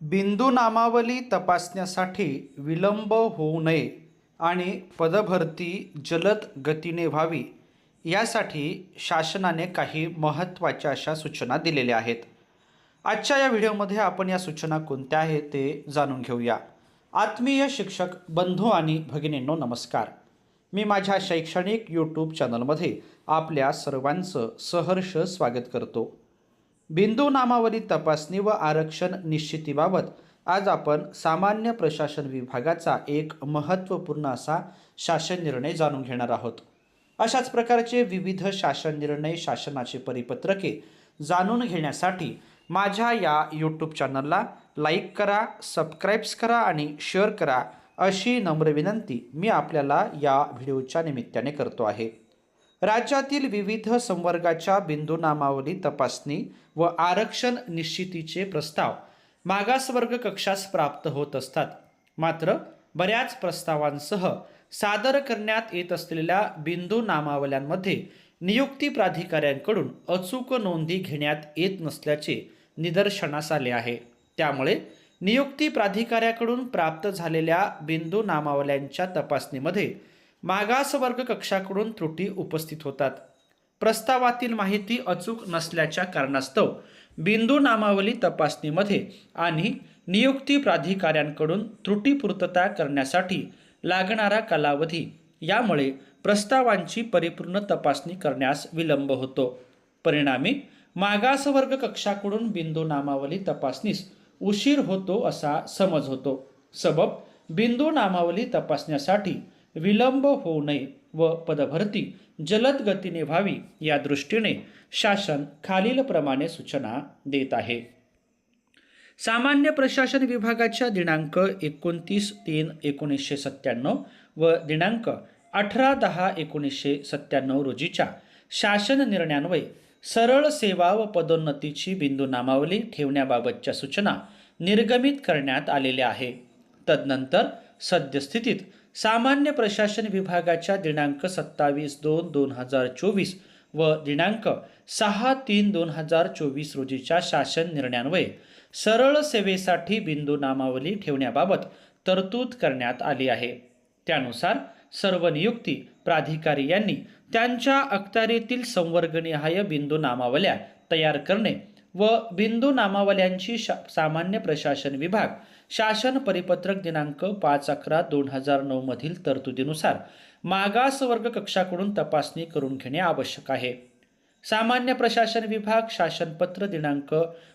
बिंदू नामावली तपासण्यासाठी विलंब होऊ नये आणि पदभरती जलद गतीने व्हावी यासाठी शासनाने काही महत्त्वाच्या अशा सूचना दिलेल्या आहेत. आजच्या या व्हिडिओमध्ये आपण या सूचना कोणत्या आहेत ते जाणून घेऊया. आत्मीय शिक्षक बंधू आणि भगिनींनो नमस्कार. मी माझ्या शैक्षणिक यूट्यूब चॅनलमध्ये आपल्या सर्वांचं सहर्ष स्वागत करतो. बिंदू नामावली तपासणी व आरक्षण निश्चितीबाबत आज आपण सामान्य प्रशासन विभागाचा एक महत्त्वपूर्ण असा शासन निर्णय जाणून घेणार आहोत. अशाच प्रकारचे विविध शासन निर्णय शासनाचे परिपत्रके जाणून घेण्यासाठी माझ्या या यूट्यूब चॅनलला लाईक करा सबस्क्राईब्स करा आणि शेअर करा अशी नम्र विनंती मी आपल्याला या व्हिडिओच्या निमित्ताने करतो आहे. राज्यातील विविध संवर्गाच्या बिंदू नामावली तपासणी व आरक्षण निश्चितीचे प्रस्ताव मागासवर्ग कक्षास प्राप्त होत असतात. मात्र बऱ्याच प्रस्तावांसह सादर करण्यात येत असलेल्या बिंदू नामावल्यांमध्ये नियुक्ती प्राधिकाऱ्यांकडून अचूक नोंदी घेण्यात येत नसल्याचे निदर्शनास आले आहे. त्यामुळे नियुक्ती प्राधिकाऱ्याकडून प्राप्त झालेल्या बिंदू नामावल्यांच्या तपासणीमध्ये मागासवर्ग कक्षाकडून त्रुटी उपस्थित होतात. प्रस्तावातील माहिती अचूक नसल्याच्या कारणास्तव बिंदू नामावली तपासणीमध्ये आणि नियुक्ती प्राधिकाऱ्यांकडून त्रुटीपूर्तता करण्यासाठी लागणारा कालावधी यामुळे प्रस्तावांची परिपूर्ण तपासणी करण्यास विलंब होतो. परिणामी मागासवर्ग कक्षाकडून बिंदू नामावली तपासणीस उशीर होतो असा समज होतो. सबब बिंदू नामावली तपासण्यासाठी विलंब होऊ नये व पदभरती जलद गतीने व्हावी या दृष्टीने शासन खालीलप्रमाणे सूचना देत आहे. सामान्य प्रशासन विभागाच्या दिनांक एकोणतीस तीन एकोणीसशे सत्त्याण्णव व दिनांक अठरा दहा एकोणीसशे सत्त्याण्णव रोजीच्या शासन निर्णयान्वये सरळ सेवा व पदोन्नतीची बिंदू नामावली ठेवण्याबाबतच्या सूचना निर्गमित करण्यात आलेल्या आहे. तदनंतर सद्यस्थितीत सामान्य प्रशासन विभागाच्या दिनांक सत्तावीस दोन दोन हजार चोवीस व दिनांक सहा तीन दोन हजार चोवीस रोजीच्या शासन निर्णयान्वये सरळ सेवेसाठी बिंदू नामावली ठेवण्याबाबत तरतूद करण्यात आली आहे. त्यानुसार सर्व नियुक्ती प्राधिकारी यांनी त्यांच्या अखत्यारीतील संवर्गनिहाय बिंदू नामावल्या तयार करणे व बिंदू नामावल्यांची शा सामान्य प्रशासन विभाग. शासन परिपत्रक दिनांक पाच अकरा दोन हजार नऊमधील तरतुदीनुसार मागासवर्ग कक्षाकडून तपासणी करून घेणे आवश्यक आहे. सामान्य प्रशासन विभाग शासनपत्र दिनांक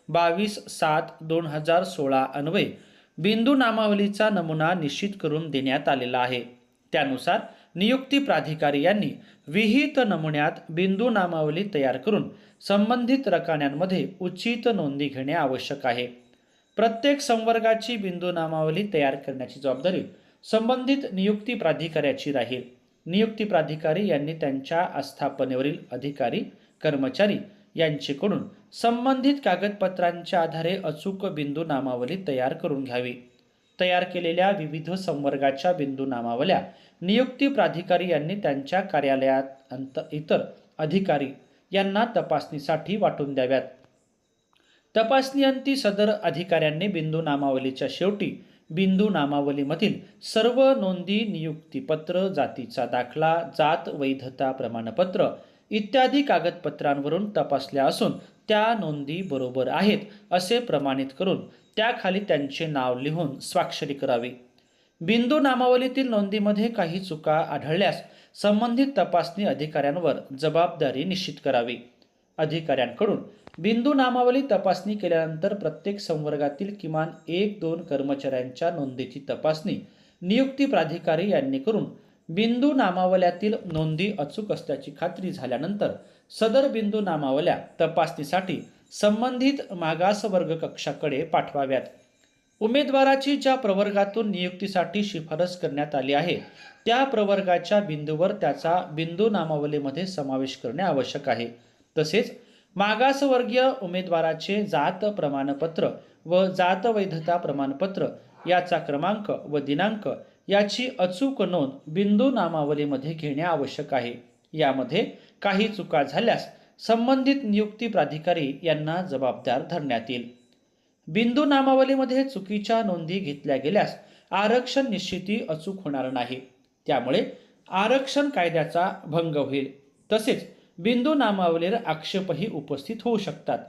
बावीस सात दोन हजार सोळा अन्वये बिंदू नामावलीचा नमुना निश्चित करून देण्यात आलेला आहे. त्यानुसार नियुक्ती प्राधिकारी यांनी विहित नमुन्यात बिंदू नामावली तयार करून संबंधित रकान्यांमध्ये उचित नोंदी घेणे आवश्यक आहे. प्रत्येक संवर्गाची बिंदू नामावली तयार करण्याची जबाबदारी संबंधित नियुक्ती प्राधिकाऱ्याची राहील. नियुक्ती प्राधिकारी यांनी त्यांच्या आस्थापनेवरील अधिकारी कर्मचारी यांचेकडून संबंधित कागदपत्रांच्या आधारे अचूक बिंदू नामावली तयार करून घ्यावी. तयार केलेल्या विविध संवर्गाच्या बिंदू नामावल्या नियुक्ती प्राधिकारी यांनी त्यांच्या कार्यालयात अंत इतर अधिकारी यांना तपासणीसाठी वाटून द्याव्यात. तपासणीअंती सदर अधिकाऱ्यांनी बिंदू नामावलीच्या शेवटी बिंदू नामावलीमधील सर्व नोंदी नियुक्तीपत्र जातीचा दाखला जात वैधता प्रमाणपत्र इत्यादी कागदपत्रांवरून तपासल्या असून त्या नोंदी बरोबर आहेत असे प्रमाणित करून त्याखाली त्यांचे नाव लिहून स्वाक्षरी करावी. बिंदू नामावलीतील नोंदीमध्ये काही चुका आढळल्यास संबंधित तपासणी अधिकाऱ्यांवर जबाबदारी निश्चित करावी. अधिकाऱ्यांकडून बिंदू नामावली तपासणी केल्यानंतर प्रत्येक संवर्गातील किमान एक दोन कर्मचाऱ्यांच्या नोंदीची तपासणी नियुक्ती प्राधिकारी यांनी करून बिंदू नामावल्यातील नोंदी अचूक असल्याची खात्री झाल्यानंतर सदर बिंदू नामावल्या तपासणीसाठी संबंधित मागासवर्ग कक्षाकडे पाठवाव्यात. उमेदवाराची ज्या प्रवर्गातून नियुक्तीसाठी शिफारस करण्यात आली आहे त्या प्रवर्गाच्या बिंदूवर त्याचा बिंदू नामावलीमध्ये समावेश करणे आवश्यक आहे. तसेच मागासवर्गीय उमेदवाराचे जात प्रमाणपत्र व जात वैधता प्रमाणपत्र याचा क्रमांक व दिनांक याची अचूक नोंद बिंदू नामावलीमध्ये घेणे आवश्यक आहे. यामध्ये काही चुका झाल्यास संबंधित नियुक्ती प्राधिकारी यांना जबाबदार धरण्यात येईल. बिंदू नामावलीमध्ये चुकीच्या नोंदी घेतल्या गेल्यास आरक्षण निश्चिती अचूक होणार नाही. त्यामुळे आरक्षण कायद्याचा भंग होईल. तसेच बिंदू नामावलीवर आक्षेपही उपस्थित होऊ शकतात.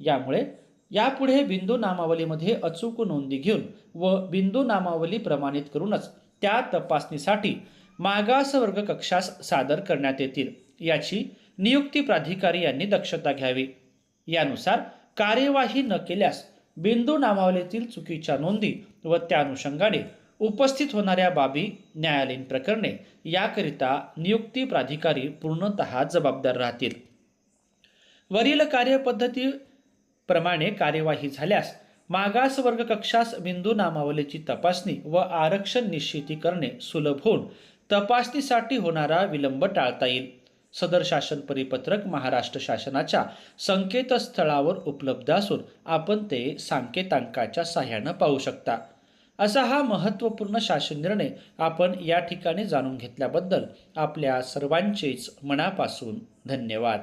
यामुळे यापुढे बिंदू नामावलीमध्ये अचूक नोंदी घेऊन व बिंदू नामावली प्रमाणित करूनच त्या तपासणीसाठी मागासवर्ग कक्षास सादर करण्यात येतील. याची नियुक्ती प्राधिकारी यांनी दक्षता घ्यावी. यानुसार कार्यवाही न केल्यास बिंदू नामावलीतील चुकीच्या नोंदी व त्या अनुषंगाने उपस्थित होणाऱ्या बाबी न्यायालयीन प्रकरणे याकरिता नियुक्ती प्राधिकारी पूर्णतः जबाबदार राहतील. वरील कार्यपद्धती प्रमाणे कार्यवाही झाल्यास मागास वर्ग कक्षास बिंदू नामावलीची तपासणी व आरक्षण निश्चिती करणे सुलभ होऊन तपासणीसाठी होणारा विलंब टाळता येईल. सदर शासन परिपत्रक महाराष्ट्र शासनाच्या संकेतस्थळावर उपलब्ध असून आपण ते सांकेतांकाच्या सहाय्यानं पाहू शकता. असा हा महत्त्वपूर्ण शासन निर्णय आपण या ठिकाणी जाणून घेतल्याबद्दल आपल्या सर्वांचेच मनापासून धन्यवाद.